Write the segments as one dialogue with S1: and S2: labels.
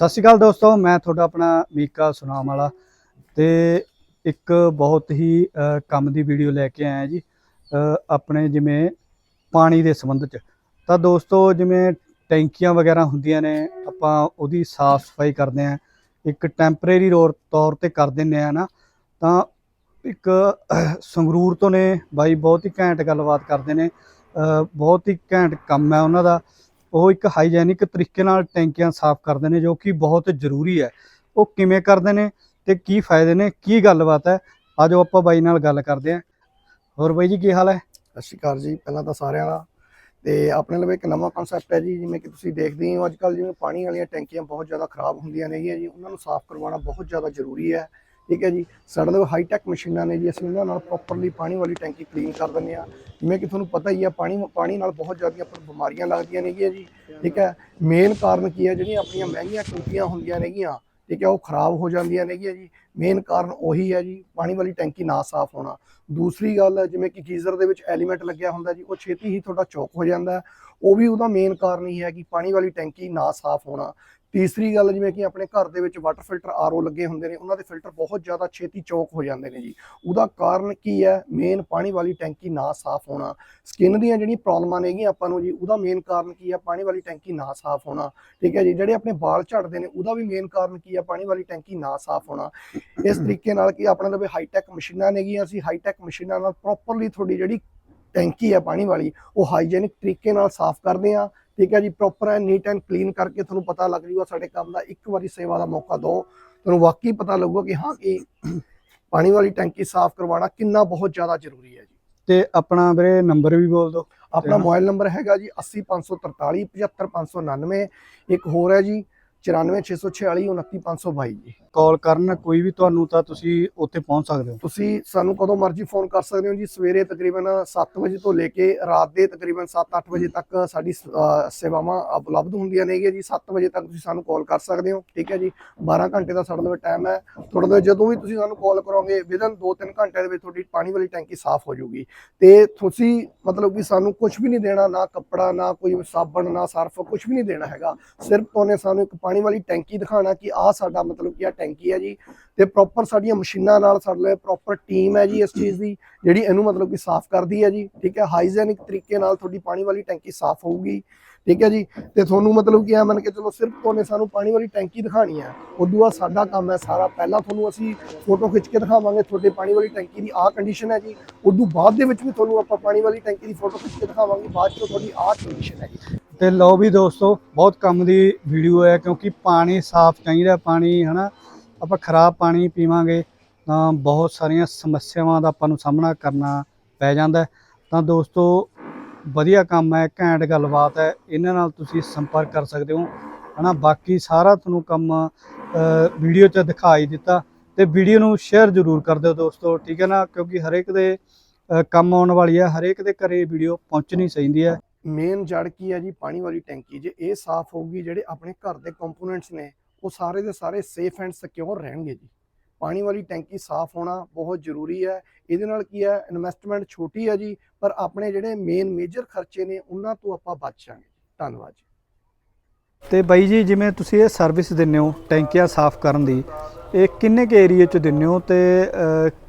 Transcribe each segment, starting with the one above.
S1: ਸਤਿ ਸ਼੍ਰੀ ਅਕਾਲ ਦੋਸਤੋ, ਮੈਂ ਤੁਹਾਡਾ ਆਪਣਾ ਮੀਕਾ ਸੁਨਾਮ ਵਾਲਾ ਤੇ ਇੱਕ ਬਹੁਤ ਹੀ ਕੰਮ ਦੀ ਵੀਡੀਓ ਲੈ ਕੇ ਆਇਆ ਜੀ ਆਪਣੇ ਜਿਵੇਂ ਪਾਣੀ ਦੇ ਸੰਬੰਧ ਚ। ਤਾਂ ਦੋਸਤੋ, ਜਿਵੇਂ ਟੈਂਕੀਆਂ ਵਗੈਰਾ ਹੁੰਦੀਆਂ ਨੇ, ਆਪਾਂ ਉਹਦੀ ਸਾਫ਼ ਸਫ਼ਾਈ ਕਰਦੇ ਆ, ਇੱਕ ਟੈਂਪਰੇਰੀ ਤੌਰ ਤੇ ਕਰ ਦਿੰਨੇ ਆ ਨਾ, ਤਾਂ ਇੱਕ ਸੰਗਰੂਰ ਤੋਂ ਨੇ, ਬਾਈ ਬਹੁਤ ਹੀ ਘੈਂਟ ਗੱਲਬਾਤ ਕਰਦੇ ਨੇ ਬਹੁਤ ਹੀ ਘੈਂਟ ਕੰਮ ਹੈ ਉਹਨਾਂ ਦਾ। ਉਹ ਇੱਕ ਹਾਈਜੈਨਿਕ ਤਰੀਕੇ ਨਾਲ ਟੈਂਕੀਆਂ ਸਾਫ਼ ਕਰਦੇ ਨੇ, ਜੋ ਕਿ ਬਹੁਤ ਜ਼ਰੂਰੀ ਹੈ। ਉਹ ਕਿਵੇਂ ਕਰਦੇ ਨੇ ਤੇ ਕੀ ਫਾਇਦੇ ਨੇ, ਕੀ ਗੱਲਬਾਤ ਹੈ, ਆਜੋ ਆਪਾਂ ਬਾਈ ਨਾਲ ਗੱਲ ਕਰਦੇ ਹਾਂ। ਹੋਰ ਬਾਈ ਜੀ, ਕੀ ਹਾਲ ਹੈ?
S2: ਸਤਿ ਸ਼੍ਰੀ ਅਕਾਲ ਜੀ, ਪਹਿਲਾਂ ਤਾਂ ਸਾਰਿਆਂ ਦਾ। ਤੇ ਆਪਣੇ ਲਈ ਇੱਕ ਨਵਾਂ ਕਨਸੈਪਟ ਹੈ ਜੀ, ਜਿਵੇਂ ਕਿ ਤੁਸੀਂ ਦੇਖਦੇ ਹੋ ਅੱਜ ਕੱਲ ਜਿਵੇਂ ਪਾਣੀ ਵਾਲੀਆਂ ਟੈਂਕੀਆਂ ਬਹੁਤ ਜ਼ਿਆਦਾ ਖਰਾਬ ਹੁੰਦੀਆਂ ਨੇਗੀਆਂ ਜੀ, ਉਹਨਾਂ ਨੂੰ ਸਾਫ਼ ਕਰਵਾਉਣਾ ਬਹੁਤ ਜ਼ਿਆਦਾ ਜ਼ਰੂਰੀ ਹੈ। ਠੀਕ ਹੈ ਜੀ? ਸਾਡੇ ਕੋਲ ਹਾਈ ਟੈਕ ਮਸ਼ੀਨਾਂ ਨੇ ਜੀ, ਅਸੀਂ ਉਹਨਾਂ ਨਾਲ ਪ੍ਰੋਪਰਲੀ ਪਾਣੀ ਵਾਲੀ ਟੈਂਕੀ ਕਲੀਨ ਕਰ ਦਿੰਦੇ ਆ ਜਿਵੇਂ ਕਿ ਤੁਹਾਨੂੰ ਪਤਾ ਹੀ ਆ, ਪਾਣੀ ਪਾਣੀ ਨਾਲ ਬਹੁਤ ਜ਼ਿਆਦਾ ਆਪਾਂ ਬਿਮਾਰੀਆਂ ਲੱਗਦੀਆਂ ਨੇਗੀਆਂ ਜੀ, ਠੀਕ ਹੈ? ਮੇਨ ਕਾਰਨ ਕੀ ਹੈ, ਜਿਹੜੀਆਂ ਆਪਣੀਆਂ ਮਹਿੰਗੀਆਂ ਟੂਟੀਆਂ ਹੁੰਦੀਆਂ ਨੇਗੀਆਂ, ਠੀਕ ਹੈ, ਉਹ ਖਰਾਬ ਹੋ ਜਾਂਦੀਆਂ ਨੇਗੀਆਂ ਜੀ। ਮੇਨ ਕਾਰਨ ਉਹੀ ਹੈ ਜੀ, ਪਾਣੀ ਵਾਲੀ ਟੈਂਕੀ ਨਾ ਸਾਫ਼ ਹੋਣਾ। ਦੂਸਰੀ ਗੱਲ ਜਿਵੇਂ ਕਿ ਗੀਜ਼ਰ ਦੇ ਵਿੱਚ ਐਲੀਮੈਂਟ ਲੱਗਿਆ ਹੁੰਦਾ ਜੀ, ਉਹ ਛੇਤੀ ਹੀ ਤੁਹਾਡਾ ਚੌਕ ਹੋ ਜਾਂਦਾ ਉਹ ਵੀ ਉਹਦਾ ਮੇਨ ਕਾਰਨ ਹੀ ਹੈ ਕਿ ਪਾਣੀ ਵਾਲੀ ਟੈਂਕੀ ਨਾ ਸਾਫ਼ ਹੋਣਾ। ਤੀਸਰੀ ਗੱਲ ਜਿਵੇਂ ਕਿ ਆਪਣੇ ਘਰ ਦੇ ਵਿੱਚ ਵਾਟਰ ਫਿਲਟਰ ਆਰਓ ਲੱਗੇ ਹੁੰਦੇ ਨੇ ਉਹਨਾਂ ਦੇ ਫਿਲਟਰ ਬਹੁਤ ਜ਼ਿਆਦਾ ਛੇਤੀ ਚੌਕ ਹੋ ਜਾਂਦੇ ਨੇ ਜੀ। ਉਹਦਾ ਕਾਰਨ ਕੀ ਹੈ? ਮੇਨ ਪਾਣੀ ਵਾਲੀ ਟੈਂਕੀ ਨਾ ਸਾਫ਼ ਹੋਣਾ। ਸਕਿਨ ਦੀਆਂ ਜਿਹੜੀਆਂ ਪ੍ਰੋਬਲਮਾਂ ਨੇਗੀਆਂ ਆਪਾਂ ਨੂੰ ਜੀ ਉਹਦਾ ਮੇਨ ਕਾਰਨ ਕੀ ਹੈ? ਪਾਣੀ ਵਾਲੀ ਟੈਂਕੀ ਨਾ ਸਾਫ਼ ਹੋਣਾ। ਠੀਕ ਹੈ ਜੀ? ਜਿਹੜੇ ਆਪਣੇ ਵਾਲ ਝੜਦੇ ਨੇ ਉਹਦਾ ਵੀ ਮੇਨ ਕਾਰਨ ਕੀ ਹੈ? ਪਾਣੀ ਵਾਲੀ ਟੈਂਕੀ ਨਾ ਸਾਫ਼ ਹੋਣਾ। ਇਸ ਤਰੀਕੇ ਨਾਲ ਕਿ ਆਪਣੇ ਲਵੇ ਹਾਈ ਟੈਕ ਮਸ਼ੀਨਾਂ ਨੇਗੀਆਂ ਅਸੀਂ ਹਾਈ ਟੈਕ ਮਸ਼ੀਨਾਂ ਨਾਲ ਪ੍ਰੋਪਰਲੀ ਤੁਹਾਡੀ ਜਿਹੜੀ ਟੈਂਕੀ ਹੈ ਪਾਣੀ ਵਾਲੀ ਉਹ ਹਾਈਜੀਨਿਕ ਤਰੀਕੇ ਨਾਲ ਸਾਫ਼ ਕਰਦੇ ਆ ਠੀਕ ਹੈ ਜੀ ਪ੍ਰੋਪਰ ਐ ਨੀਟ ਐਂਡ ਕਲੀਨ ਕਰਕੇ ਤੁਹਾਨੂੰ ਪਤਾ ਲੱਗ ਜੂਗਾ ਸਾਡੇ ਕੰਮ ਦਾ ਇੱਕ ਵਾਰੀ ਸੇਵਾ ਦਾ ਮੌਕਾ ਦਿਓ। ਤੁਹਾਨੂੰ ਵਾਕਈ ਪਤਾ ਲੱਗੂਗਾ ਕਿ ਹਾਂ ਕਿ ਪਾਣੀ ਵਾਲੀ ਟੈਂਕੀ ਸਾਫ਼ ਕਰਵਾਉਣਾ ਕਿੰਨਾ ਬਹੁਤ ਜ਼ਿਆਦਾ ਜ਼ਰੂਰੀ ਹੈ ਜੀ।
S1: ਤੇ ਆਪਣਾ ਵੀਰੇ ਨੰਬਰ ਵੀ ਬੋਲ ਦਿਓ।
S2: ਆਪਣਾ ਮੋਬਾਈਲ ਨੰਬਰ ਹੈਗਾ ਜੀ 80543 75599 ਇੱਕ ਹੋਰ ਹੈ ਜੀ 94646 29522 ਜੀ
S1: ਕਾਲ ਕਰਨ ਕੋਈ ਵੀ ਤੁਹਾਨੂੰ ਤਾਂ ਤੁਸੀਂ ਉੱਥੇ ਪਹੁੰਚ ਸਕਦੇ ਹੋ
S2: ਤੁਸੀਂ ਸਾਨੂੰ ਕਦੋਂ ਮਰਜ਼ੀ ਫੋਨ ਕਰ ਸਕਦੇ ਹੋ ਜੀ ਸਵੇਰੇ ਤਕਰੀਬਨ 7 ਵਜੇ ਤੋਂ ਲੈ ਕੇ ਰਾਤ ਦੇ ਤਕਰੀਬਨ 7-8 ਵਜੇ ਤੱਕ ਸਾਡੀ ਸੇਵਾਵਾਂ ਉਪਲਬਧ ਹੁੰਦੀਆਂ ਨੇਗੀਆਂ ਜੀ 7 ਵਜੇ ਤੱਕ ਤੁਸੀਂ ਸਾਨੂੰ ਕਾਲ ਕਰ ਸਕਦੇ ਹੋ ਠੀਕ ਹੈ ਜੀ 12 ਘੰਟੇ ਦਾ ਸਾਡੇ ਕੋਲ ਟਾਈਮ ਹੈ ਤੁਹਾਡੇ ਜਦੋਂ ਵੀ ਤੁਸੀਂ ਸਾਨੂੰ ਕਾਲ ਕਰੋਗੇ ਵਿਦਨ 2-3 ਘੰਟੇ ਦੇ ਵਿੱਚ ਤੁਹਾਡੀ ਪਾਣੀ ਵਾਲੀ ਟੈਂਕੀ ਸਾਫ਼ ਹੋ ਜਾਊਗੀ ਤੇ ਤੁਸੀਂ ਮਤਲਬ ਕਿ ਸਾਨੂੰ ਕੁਝ ਵੀ ਨਹੀਂ ਦੇਣਾ ਨਾ ਕੱਪੜਾ ਨਾ ਕੋਈ ਸਾਬਣ ਨਾ ਸਰਫ ਕੁਝ ਵੀ ਨਹੀਂ ਦੇਣਾ ਹੈਗਾ ਸਿਰਫ ਤੁਹਾਨੇ ਸਾਨੂੰ ਇੱਕ ਪਾਣੀ ਵਾਲੀ ਟੈਂਕੀ ਦਿਖਾਣਾ ਕਿ ਆਹ ਸਾਡਾ ਮਤਲਬ ਕਿ ਆ ਟੈਂਕੀ ਹੈ ਜੀ। ਤੇ ਪ੍ਰੋਪਰ ਸਾਡੀਆਂ ਮਸ਼ੀਨਾਂ ਨਾਲ ਸਾਡੇ ਪ੍ਰੋਪਰ ਟੀਮ ਹੈ ਜੀ ਇਸ ਚੀਜ਼ ਦੀ, ਜਿਹੜੀ ਇਹਨੂੰ ਮਤਲਬ ਕਿ ਸਾਫ਼ ਕਰਦੀ ਹੈ ਜੀ। ਠੀਕ ਹੈ ਹਾਈਜੈਨਿਕ ਤਰੀਕੇ ਨਾਲ ਤੁਹਾਡੀ ਪਾਣੀ ਵਾਲੀ ਟੈਂਕੀ ਸਾਫ਼ ਹੋਊਗੀ। ਠੀਕ ਹੈ ਜੀ, ਤੇ ਤੁਹਾਨੂੰ ਮਤਲਬ ਕਿ ਆ ਮੰਨ ਕੇ ਚਲੋ ਸਿਰਫ ਤੁਹਾਨੇ ਸਾਨੂੰ ਪਾਣੀ ਵਾਲੀ ਟੈਂਕੀ ਦਿਖਾਣੀ ਹੈ। ਉਦੋਂ ਬਾਅਦ ਸਾਡਾ ਕੰਮ ਹੈ ਸਾਰਾ, ਪਹਿਲਾਂ ਤੁਹਾਨੂੰ ਅਸੀਂ ਫੋਟੋ ਖਿੱਚ ਕੇ ਦਿਖਾਵਾਂਗੇ ਤੁਹਾਡੇ ਪਾਣੀ ਵਾਲੀ ਟੈਂਕੀ ਦੀ ਆਹ ਕੰਡੀਸ਼ਨ ਹੈ ਜੀ। ਉਦੋਂ ਬਾਅਦ ਦੇ ਵਿੱਚ ਵੀ ਤੁਹਾਨੂੰ ਆਪਾਂ ਪਾਣੀ ਵਾਲੀ ਟੈਂਕੀ ਦੀ ਫੋਟੋ ਖਿੱਚ ਕੇ ਦਿਖਾਵਾਂਗੇ, ਬਾਅਦ ਚੋਂ ਤੁਹਾਡੀ ਆਹ ਕੰਡੀਸ਼ਨ ਹੈ ਜੀ।
S1: ਤੇ ਲਓ ਵੀ ਦੋਸਤੋ, ਬਹੁਤ ਕੰਮ ਦੀ ਵੀਡੀਓ ਹੈ ਕਿਉਂਕਿ ਪਾਣੀ ਸਾਫ਼ ਚਾਹੀਦਾ ਪਾਣੀ, ਹਨਾ? ਆਪਾਂ ਖਰਾਬ ਪਾਣੀ ਪੀਵਾਂਗੇ ਤਾਂ ਬਹੁਤ ਸਾਰੀਆਂ ਸਮੱਸਿਆਵਾਂ ਦਾ ਆਪਾਂ ਨੂੰ ਸਾਹਮਣਾ ਕਰਨਾ ਪੈ ਜਾਂਦਾ ਤਾਂ ਦੋਸਤੋ, ਵਧੀਆ ਕੰਮ ਹੈ, ਘੈਂਟ ਗੱਲਬਾਤ ਹੈ, ਇਹਨਾਂ ਨਾਲ ਤੁਸੀਂ ਸੰਪਰਕ ਕਰ ਸਕਦੇ ਹੋ, ਹਨਾ? ਬਾਕੀ ਸਾਰਾ ਤੁਹਾਨੂੰ ਕੰਮ ਵੀਡੀਓ 'ਚ ਦਿਖਾਈ ਦਿੱਤਾ ਤੇ ਵੀਡੀਓ ਨੂੰ ਸ਼ੇਅਰ ਜ਼ਰੂਰ ਕਰ ਦਿਓ ਦੋਸਤੋ, ਠੀਕ ਹੈ ਨਾ? ਕਿਉਂਕਿ ਹਰੇਕ ਦੇ ਕੰਮ ਆਉਣ ਵਾਲੀ ਹੈ, ਹਰੇਕ ਦੇ ਘਰੇ ਵੀਡੀਓ ਪਹੁੰਚਣੀ ਚਾਹੀਦੀ ਹੈ।
S2: ਮੇਨ ਜੜ ਕੀ ਹੈ ਜੀ? ਪਾਣੀ ਵਾਲੀ ਟੈਂਕੀ। ਜੇ ਇਹ ਸਾਫ਼ ਹੋਊਗੀ, ਜਿਹੜੇ ਆਪਣੇ ਘਰ ਦੇ ਕੰਪੋਨੈਂਟਸ ਨੇ, ਉਹ ਸਾਰੇ ਦੇ ਸਾਰੇ ਸੇਫ ਐਂਡ ਸਿਕਿਉਰ ਰਹਿਣਗੇ ਜੀ। ਪਾਣੀ ਵਾਲੀ ਟੈਂਕੀ ਸਾਫ਼ ਹੋਣਾ ਬਹੁਤ ਜ਼ਰੂਰੀ ਹੈ। ਇਹਦੇ ਨਾਲ ਕੀ ਹੈ? ਇਨਵੈਸਟਮੈਂਟ ਛੋਟੀ ਹੈ ਜੀ, ਪਰ ਆਪਣੇ ਜਿਹੜੇ ਮੇਨ ਮੇਜਰ ਖਰਚੇ ਨੇ, ਉਹਨਾਂ ਤੋਂ ਆਪਾਂ ਬਚ ਜਾਾਂਗੇ ਧੰਨਵਾਦ ਜੀ।
S1: ਤੇ ਬਾਈ ਜੀ, ਜਿਵੇਂ ਤੁਸੀਂ ਇਹ ਸਰਵਿਸ ਦਿੰਦੇ ਹੋ, ਟੈਂਕੀਆਂ ਸਾਫ਼ ਕਰਨ ਦੀ ਇਹ ਕਿੰਨੇ ਕੁ ਏਰੀਏ ਚ ਦਿੰਦੇ ਹੋ ਤੇ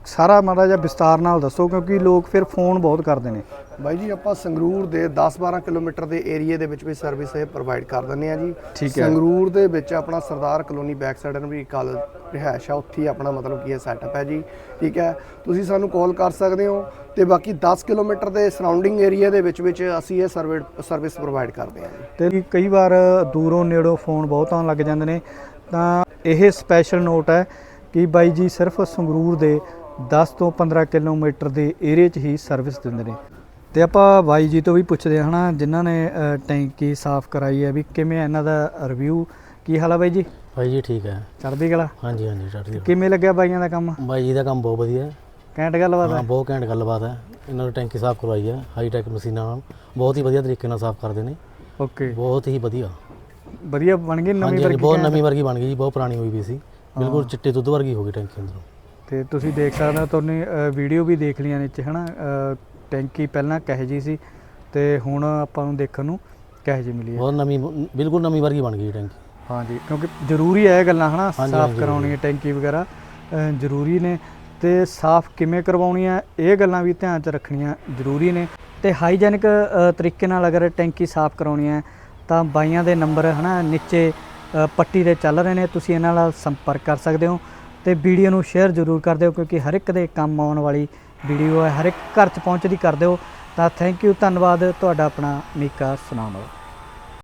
S1: ਸਾਰਾ ਮਾੜਾ ਜਿਹਾ ਵਿਸਤਾਰ ਨਾਲ ਦੱਸੋ ਕਿਉਂਕਿ ਲੋਕ ਫਿਰ ਫੋਨ ਬਹੁਤ ਕਰਦੇ ਨੇ।
S2: ਬਾਈ ਜੀ ਆਪਾਂ ਸੰਗਰੂਰ ਦੇ 10-12 ਕਿਲੋਮੀਟਰ ਦੇ ਏਰੀਏ ਦੇ ਵਿੱਚ ਵੀ ਸਰਵਿਸ ਇਹ ਪ੍ਰੋਵਾਈਡ ਕਰ ਦਿੰਦੇ ਆ ਜੀ। ਸੰਗਰੂਰ ਦੇ ਵਿੱਚ ਆਪਣਾ ਸਰਦਾਰ ਕਲੋਨੀ ਬੈਕ ਸਾਈਡ ਨੂੰ ਵੀ ਕਾਲ ਰਿਹਾਇਸ਼ ਆ ਉੱਥੇ ਆਪਣਾ ਮਤਲਬ ਕੀ ਹੈ ਸੈਟਅਪ ਹੈ ਜੀ। ਠੀਕ ਹੈ ਤੁਸੀਂ ਸਾਨੂੰ ਕਾਲ ਕਰ ਸਕਦੇ ਹੋ ਤੇ ਬਾਕੀ 10 ਕਿਲੋਮੀਟਰ ਦੇ ਸਰਾਊਂਡਿੰਗ ਏਰੀਆ ਦੇ ਵਿੱਚ ਵਿੱਚ ਅਸੀਂ ਇਹ ਸਰਵਿਸ ਪ੍ਰੋਵਾਈਡ ਕਰਦੇ ਹਾਂ
S1: ਤੇ ਕਈ ਵਾਰ ਦੂਰੋਂ ਨੇੜੋਂ ਫੋਨ ਬਹੁਤ ਆਉਣ ਲੱਗ ਜਾਂਦੇ ਨੇ। ਤਾਂ ਇਹ ਸਪੈਸ਼ਲ ਨੋਟ ਹੈ ਕਿ ਬਾਈ ਜੀ ਸਿਰਫ ਸੰਗਰੂਰ ਦੇ 10 ਤੋਂ 15 ਕਿਲੋਮੀਟਰ ਦੇ ਏਰੀਏ 'ਚ ਹੀ ਸਰਵਿਸ ਦਿੰਦੇ ਨੇ। ਤੇ ਆਪਾਂ ਬਾਈ ਜੀ ਤੋਂ ਵੀ ਪੁੱਛਦੇ ਹਾਂ ਹਨਾ ਜਿਨ੍ਹਾਂ ਨੇ ਟੈਂਕੀ ਸਾਫ਼ ਕਰਾਈ ਹੈ ਵੀ ਕਿਵੇਂ ਇਹਨਾਂ ਦਾ ਰਿਵਿਊ ਕੀ ਹਾਲ ਹੈ ਬਾਈ ਜੀ?
S3: ਭਾਈ ਜੀ ਠੀਕ ਹੈ।
S1: ਚੜ੍ਹਦੀ ਕਲਾ?
S3: ਹਾਂਜੀ ਹਾਂਜੀ ਚੜ੍ਹਦੀ ਕਲਾ।
S1: ਕਿਵੇਂ ਲੱਗਿਆ ਬਾਈਆਂ ਦਾ ਕੰਮ?
S3: ਬਾਈ ਜੀ ਦਾ ਕੰਮ ਬਹੁਤ ਵਧੀਆ ਹੈ।
S1: ਕੈਂਟ ਗੱਲਬਾਤ
S3: ਹਾਂ?
S1: ਹੈ
S3: ਬਹੁਤ ਘੈਂਟ ਗੱਲਬਾਤ ਹੈ। ਇਹਨਾਂ ਨੇ ਟੈਂਕੀ ਸਾਫ਼ ਕਰਵਾਈ ਹੈ ਹਾਈ ਟੈਕ ਮਸ਼ੀਨਾਂ ਨਾਲ। ਬਹੁਤ ਹੀ ਵਧੀਆ ਤਰੀਕੇ ਨਾਲ ਸਾਫ਼ ਕਰਦੇ ਨੇ।
S1: ਓਕੇ।
S3: ਬਹੁਤ ਹੀ ਵਧੀਆ।
S1: ਵਧੀਆ ਬਣ ਗਈ ਨਵੀਂ
S3: ਹਾਂਜੀ ਹਾਂਜੀ
S1: ਵਰਗੀ
S3: ਬਹੁਤ? ਨਵੀਂ ਵਰਗੀ ਬਣ ਗਈ ਜੀ ਬਹੁਤ ਪੁਰਾਣੀ ਹੋਈ ਵੀ ਸੀ। ਬਿਲਕੁਲ ਚਿੱਟੇ ਦੁੱਧ ਵਰਗੀ ਹੋ ਗਈ ਟੈਂਕੀ ਅੰਦਰੋਂ।
S1: ਤੇ ਤੁਸੀਂ ਦੇਖ ਸਕਦੇ ਹੋ ਤੁਹਾਨੂੰ ਵੀਡੀਓ ਵੀ ਦੇਖ ਲਈਆਂ ਨੀਚੇ ਹਨਾ? ਅ, ਟੈਂਕੀ ਪਹਿਲਾਂ ਕਹੇ ਜੀ ਸੀ ਤੇ ਹੁਣ ਆਪਾਂ ਨੂੰ ਦੇਖਣ ਨੂੰ ਕਹੇ ਜੀ ਮਿਲੀ ਹੈ।
S3: ਬਹੁਤ ਨਵੀਂ ਬਿਲਕੁਲ ਨਵੀਂ ਵਰਗੀ ਬਣ ਗਈ ਜੀ ਟੈਂਕੀ।
S1: ਹਾਂਜੀ ਕਿਉਂਕਿ ਜ਼ਰੂਰੀ ਹੈ ਇਹ ਗੱਲਾਂ ਹਨਾ?
S3: ਹਾਂਜੀ,
S1: ਸਾਫ਼
S3: ਹਾਂਜੀ,
S1: ਕਰਾਉਣੀ ਹੈ ਟੈਂਕੀ ਵਗੈਰਾ ਅ, ਜ਼ਰੂਰੀ ਨੇ। ਤੇ ਸਾਫ਼ ਕਿਵੇਂ ਕਰਵਾਉਣੀ ਹੈ ਇਹ ਗੱਲਾਂ ਵੀ ਧਿਆਨ 'ਚ ਰੱਖਣੀਆਂ ਜ਼ਰੂਰੀ ਨੇ। ਤੇ ਹਾਈਜੈਨਿਕ ਤਰੀਕੇ ਨਾਲ ਅਗਰ ਟੈਂਕੀ ਸਾਫ਼ ਕਰਾਉਣੀ ਹੈ ਤਾਂ ਬਾਈਆਂ ਦੇ ਨੰਬਰ ਹਨਾ ਨੀਚੇ ਪੱਟੀ ਦੇ ਚੱਲ ਰਹੇ ਨੇ, ਤੁਸੀਂ ਇਹਨਾਂ ਨਾਲ ਸੰਪਰਕ ਕਰ ਸਕਦੇ ਹੋ ਤੇ ਵੀਡੀਓ ਨੂੰ ਸ਼ੇਅਰ ਜ਼ਰੂਰ ਕਰ ਦਿਓ ਕਿਉਂਕਿ ਹਰ ਇੱਕ ਦੇ ਕੰਮ ਆਉਣ ਵਾਲੀ ਵੀਡੀਓ ਹੈ, ਹਰ ਇੱਕ ਘਰ 'ਚ ਪਹੁੰਚਦੀ ਕਰ ਦਿਓ। ਤਾਂ ਥੈਂਕ ਯੂ ਧੰਨਵਾਦ, ਤੁਹਾਡਾ ਆਪਣਾ ਮੀਕਾ ਸੁਨਾਮ।